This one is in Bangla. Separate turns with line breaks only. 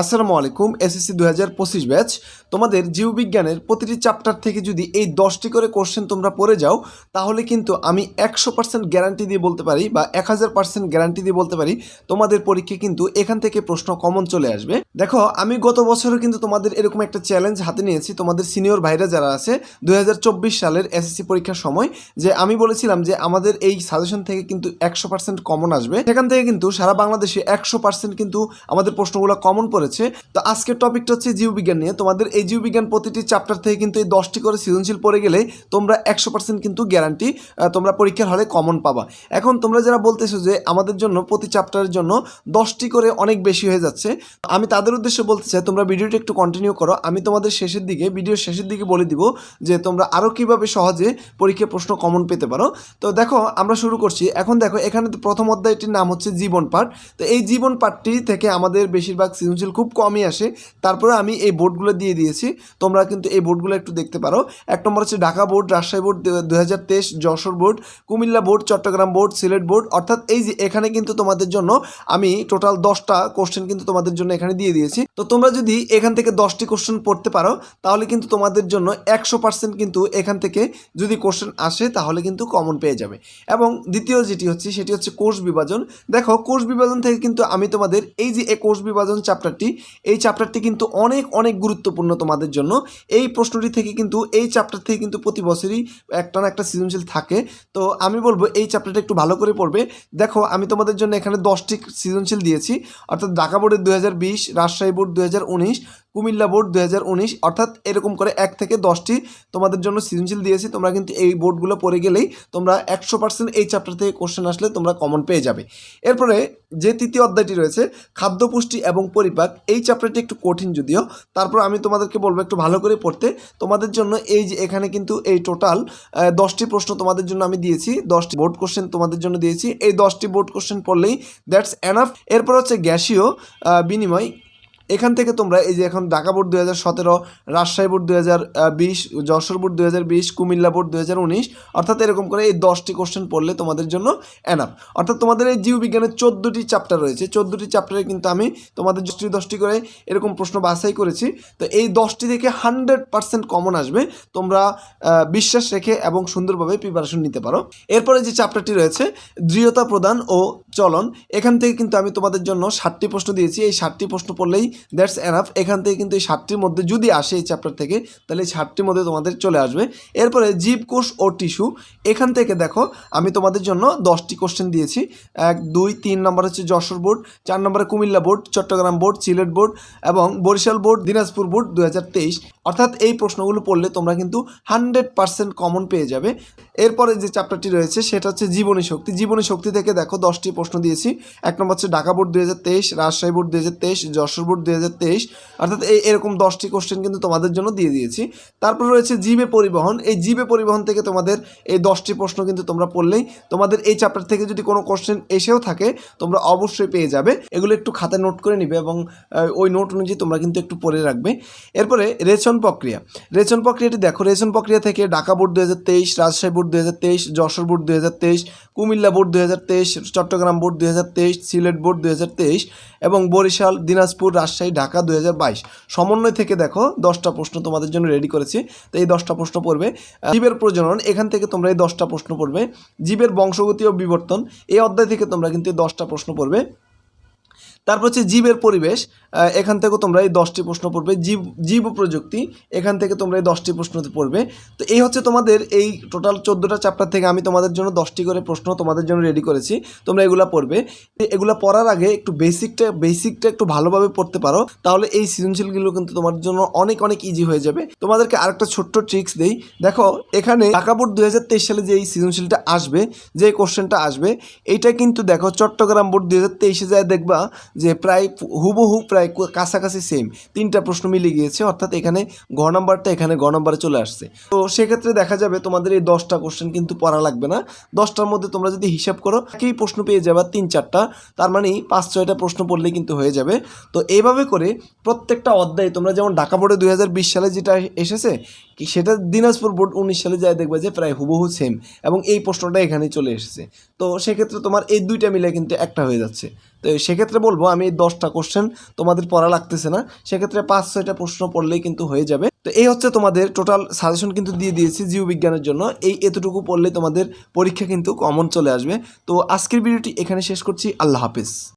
আসসালামু আলাইকুম, এসএসসি দু হাজার পঁচিশ ব্যাচ। তোমাদের জীববিজ্ঞানের প্রতিটি চ্যাপ্টার থেকে যদি এই দশটি করে কোশ্চেন তোমরা পড়ে যাও, তাহলে কিন্তু আমি একশো পার্সেন্ট গ্যারান্টি দিয়ে বলতে পারি বা এক হাজার পার্সেন্ট গ্যারান্টি দিয়ে বলতে পারি, তোমাদের পরীক্ষায় কিন্তু এখান থেকে প্রশ্ন কমন চলে আসবে। দেখো, আমি গত বছরও কিন্তু তোমাদের এরকম একটা চ্যালেঞ্জ হাতে নিয়েছি, তোমাদের সিনিয়র ভাইরা যারা আছে, দুই হাজার চব্বিশ সালের এসএসসি পরীক্ষার সময়, যে আমি বলেছিলাম যে আমাদের এই সাজেশন থেকে কিন্তু একশো পার্সেন্ট কমন আসবে। সেখান থেকে কিন্তু সারা বাংলাদেশে একশো পার্সেন্ট কিন্তু আমাদের প্রশ্নগুলো কমন পড়েছে তো আজকের টপিকটা হচ্ছে জীববিজ্ঞান নিয়ে। তোমাদের এই জীববিজ্ঞান প্রতিটি চ্যাপ্টার থেকে কিন্তু এই দশটি করে সৃজনশীল পড়ে গেলে তোমরা একশো পার্সেন্ট কিন্তু গ্যারান্টি তোমরা পরীক্ষার হলে কমন পাবা। এখন তোমরা যারা বলতেছো যে আমাদের জন্য প্রতি চ্যাপ্টারের জন্য দশটি করে অনেক বেশি হয়ে যাচ্ছে, আমি তাদের উদ্দেশ্যে বলতে চাই, তোমরা ভিডিওটা একটু কন্টিনিউ করো। আমি তোমাদের শেষের দিকে, ভিডিওর শেষের দিকে বলে দিব যে তোমরা আরও কীভাবে সহজে পরীক্ষায় প্রশ্ন কমন পেতে পারো। তো দেখো, আমরা শুরু করছি। এখন দেখো, এখানে প্রথম অধ্যায়টির নাম হচ্ছে জীবন পাঠ। তো এই জীবন পাঠটি থেকে আমাদের বেশিরভাগ সৃজনশীল খুব কমই আসে। তারপরে আমি এই বোর্ডগুলো দিয়ে দিয়েছি। তোমরা কিন্তু এই বোর্ডগুলো একটু দেখতে পারো। এক নম্বর হচ্ছে ঢাকা বোর্ড, রাজশাহী বোর্ড, দু হাজার তেইশ Jessore board, Comilla board, Chittagong board, Sylhet board. অর্থাৎ এই যে এখানে কিন্তু তোমাদের জন্য আমি টোটাল দশটা কোশ্চেন কিন্তু তোমাদের জন্য এখানে দিয়ে দিয়েছি। তো তোমরা যদি এখান থেকে দশটি কোশ্চেন পড়তে পারো, তাহলে কিন্তু তোমাদের জন্য একশো পার্সেন্ট কিন্তু এখান থেকে যদি কোশ্চেন আসে, তাহলে কিন্তু কমন পেয়ে যাবে। এবং দ্বিতীয় যেটি হচ্ছে, সেটি হচ্ছে কোষ বিভাজন। দেখো, কোষ বিভাজন থেকে কিন্তু আমি তোমাদের এই যে কোষ বিভাজন চ্যাপ্টারটি এই চ্যাপ্টারটি কিন্তু অনেক অনেক গুরুত্বপূর্ণ তোমাদের জন্য। এই প্রশ্নটি থেকে কিন্তু, এই চ্যাপ্টার থেকে কিন্তু প্রতি বছরই একটা না একটা সৃজনশীল থাকে। তো আমি বলব, এই চ্যাপ্টারটা একটু ভালো করে পড়বে। দেখো, আমি তোমাদের জন্য এখানে দশটি সৃজনশীল দিয়েছি। অর্থাৎ ঢাকা বোর্ডের দুই হাজার বিশ, রাজশাহী বোর্ড দু হাজার উনিশ কুমিল্লা বোর্ড দু হাজার উনিশ, অর্থাৎ এরকম করে এক থেকে দশটি তোমাদের জন্য সৃজনশীল দিয়েছি, তোমরা কিন্তু এই বোর্ডগুলো পড়ে গেলেই তোমরা একশো পার্সেন্ট এই চ্যাপ্টার থেকে কোশ্চেন আসলে তোমরা কমন পেয়ে যাবে। এরপরে যে তৃতীয় অধ্যায়টি রয়েছে, খাদ্য পুষ্টি এবং পরিপাক, এই চ্যাপ্টারটি একটু কঠিন যদিও, তারপর আমি তোমাদেরকে বলব একটু ভালো করে পড়তে, তোমাদের জন্য এই যে এখানে কিন্তু এই টোটাল দশটি প্রশ্ন তোমাদের জন্য আমি দিয়েছি, দশটি বোর্ড কোশ্চেন তোমাদের জন্য দিয়েছি, এই দশটি বোর্ড কোশ্চেন পড়লেই দ্যাটস এনাফ এরপর হচ্ছে গ্যাসীয় বিনিময় এখান থেকে তোমরা এই যে এখন ঢাকা বোর্ড দু হাজার সতেরো, রাজশাহী বোর্ড দু হাজার বিশ, যশোর বোর্ড দু হাজার বিশ, কুমিল্লা বোর্ড হাজার উনিশ, অর্থাৎ এরকম করে এই দশটি কোশ্চেন পড়লে তোমাদের জন্য এনাফ অর্থাৎ তোমাদের এই জীববিজ্ঞানের চোদ্দোটি চ্যাপ্টার রয়েছে। চোদ্দোটি চ্যাপ্টারে কিন্তু আমি তোমাদের দশটি দশটি করে এরকম প্রশ্ন বাছাই করেছি। তো এই দশটি থেকে হান্ড্রেড পার্সেন্ট কমন আসবে। তোমরা বিশ্বাস রেখে এবং সুন্দরভাবে প্রিপারেশন নিতে পারো। এরপরে যে চ্যাপ্টারটি রয়েছে, দৃঢ়তা প্রদান ও চলন, এখান থেকে কিন্তু আমি তোমাদের জন্য ষাটটি প্রশ্ন দিয়েছি। এই ষাটটি প্রশ্ন পড়লেই দ্যাটস এনাফ। এখান থেকে কিন্তু এই সাতটির মধ্যে যদি আসে এই চ্যাপ্টার থেকে, তাহলে এই সাতটির মধ্যে তোমাদের চলে আসবে। এরপরে জীবকোষ ও টিস্যু। এখান থেকে দেখো, আমি তোমাদের জন্য দশটি কোশ্চেন দিয়েছি। এক, দুই, তিন নম্বর হচ্ছে যশোর বোর্ড, চার নম্বরে Comilla board, Chittagong board, Sylhet board এবং বরিশাল বোর্ড, দিনাজপুর বোর্ড দু হাজার তেইশ। অর্থাৎ এই প্রশ্নগুলো পড়লে তোমরা কিন্তু হান্ড্রেড পার্সেন্ট কমন পেয়ে যাবে। এরপরে যে চ্যাপ্টারটি রয়েছে, সেটা হচ্ছে জীবনী শক্তি। জীবনী শক্তি থেকে দেখো দশটি প্রশ্ন দিয়েছি। এক নম্বর হচ্ছে ঢাকা বোর্ড দু হাজার তেইশ, রাজশাহী বোর্ড দু হাজার তেইশ, যশোর বোর্ড দু হাজার তেইশ। অর্থাৎ এই এরকম দশটি কোশ্চেন কিন্তু তোমাদের জন্য দিয়ে দিয়েছি। তারপর রয়েছে জীবে পরিবহন। এই জীবে পরিবহন থেকে তোমাদের এই দশটি প্রশ্ন কিন্তু তোমরা পড়লেই তোমাদের এই চ্যাপ্টার থেকে যদি কোনো কোশ্চেন এসেও থাকে, তোমরা অবশ্যই পেয়ে যাবে। এগুলো একটু খাতায় নোট করে নিবে এবং ওই নোট অনুযায়ী তোমরা কিন্তু একটু পড়ে রাখবে। এরপরে রেচন প্রক্রিয়া। রেচন প্রক্রিয়াটি দেখো। রেচন প্রক্রিয়া থেকে ঢাকা বোর্ড দু হাজার তেইশ, রাজশাহী বোর্ড হাজার তেইশ, যশোর বোর্ড দু হাজার তেইশ, কুমিল্লা বোর্ড দু হাজার তেইশ, চট্টগ্রাম বোর্ড দু হাজার তেইশ, সিলেট বোর্ড দু হাজার তেইশ এবং বরিশাল, দিনাজপুর, রাজশাহী, ঢাকা দু হাজার বাইশ। সমন্বয় থেকে দেখো, দশটা প্রশ্ন তোমাদের জন্য রেডি করেছি। তো এই দশটা প্রশ্ন পড়বে জীবের প্রজনন, এখান থেকে তোমরা এই দশটা প্রশ্ন পড়বে। জীবের বংশগতি ও বিবর্তন, এই অধ্যায় থেকে তোমরা কিন্তু দশটা প্রশ্ন পড়বে। তারপর হচ্ছে জীবের পরিবেশ এখান থেকে তোমরা এই দশটি প্রশ্ন পড়বে। জীব জীব প্রযুক্তি, এখান থেকে তোমরা এই দশটি প্রশ্ন পড়বে। তো এই হচ্ছে তোমাদের এই টোটাল চোদ্দোটা চ্যাপ্টার থেকে আমি তোমাদের জন্য দশটি করে প্রশ্ন তোমাদের জন্য রেডি করেছি। তোমরা এগুলো পড়বে। এগুলো পড়ার আগে একটু বেসিকটা বেসিকটা একটু ভালোভাবে পড়তে পারো। তাহলে এই সৃজনশীলগুলো কিন্তু তোমার জন্য অনেক অনেক ইজি হয়ে যাবে। তোমাদেরকে আরেকটা ছোট্ট ট্রিক্স দেই। দেখো, এখানে ঢাকা বোর্ড দুই হাজার তেইশ সালে যে এই সৃজনশীলটা আসবে, যে কোশ্চেনটা আসবে, এইটা কিন্তু দেখো চট্টগ্রাম বোর্ড দু হাজার তেইশে যায় দেখবা যে প্রায় হুবহু প্রায় কাছাকাছি সেম তিনটা প্রশ্ন মিলে গিয়েছে, অর্থাৎ এখানে ঘ নাম্বারটা এখানে গ নাম্বারে চলে আসছে। তো সেক্ষেত্রে দেখা যাবে তোমাদের এই দশটা কোশ্চেন কিন্তু পড়া লাগবে না। দশটার মধ্যে তোমরা যদি হিসাব করো, একই প্রশ্ন পেয়ে যাবে তিন চারটা। তার মানে পাঁচ, ছয়টা প্রশ্ন পড়লে কিন্তু হয়ে যাবে। তো এইভাবে করে প্রত্যেকটা অধ্যায় তোমরা যেমন ঢাকা বোর্ডে দুই হাজার বিশ সালে যেটা এসেছে কি সেটা দিনাজপুর বোর্ড উনিশ সালে যায় দেখবে যে প্রায় হুবহু সেম এবং এই প্রশ্নটা এখানেই চলে এসেছে। তো সেক্ষেত্রে তোমার এই দুইটা মিলে কিন্তু একটা হয়ে যাচ্ছে। তো সেক্ষেত্রে বলব, আমি এই দশটা কোশ্চেন তোমাদের পড়া লাগতেছে না, সেক্ষেত্রে পাঁচ, ছয়টা প্রশ্ন পড়লেই কিন্তু হয়ে যাবে। তো এই হচ্ছে তোমাদের টোটাল সাজেশন কিন্তু দিয়ে দিয়েছি জীববিজ্ঞানের জন্য, এই এতটুকু পড়লে তোমাদের পরীক্ষা কিন্তু কমন চলে আসবে। তো আজকের ভিডিওটি এখানে শেষ করছি, আল্লাহ হাফিজ।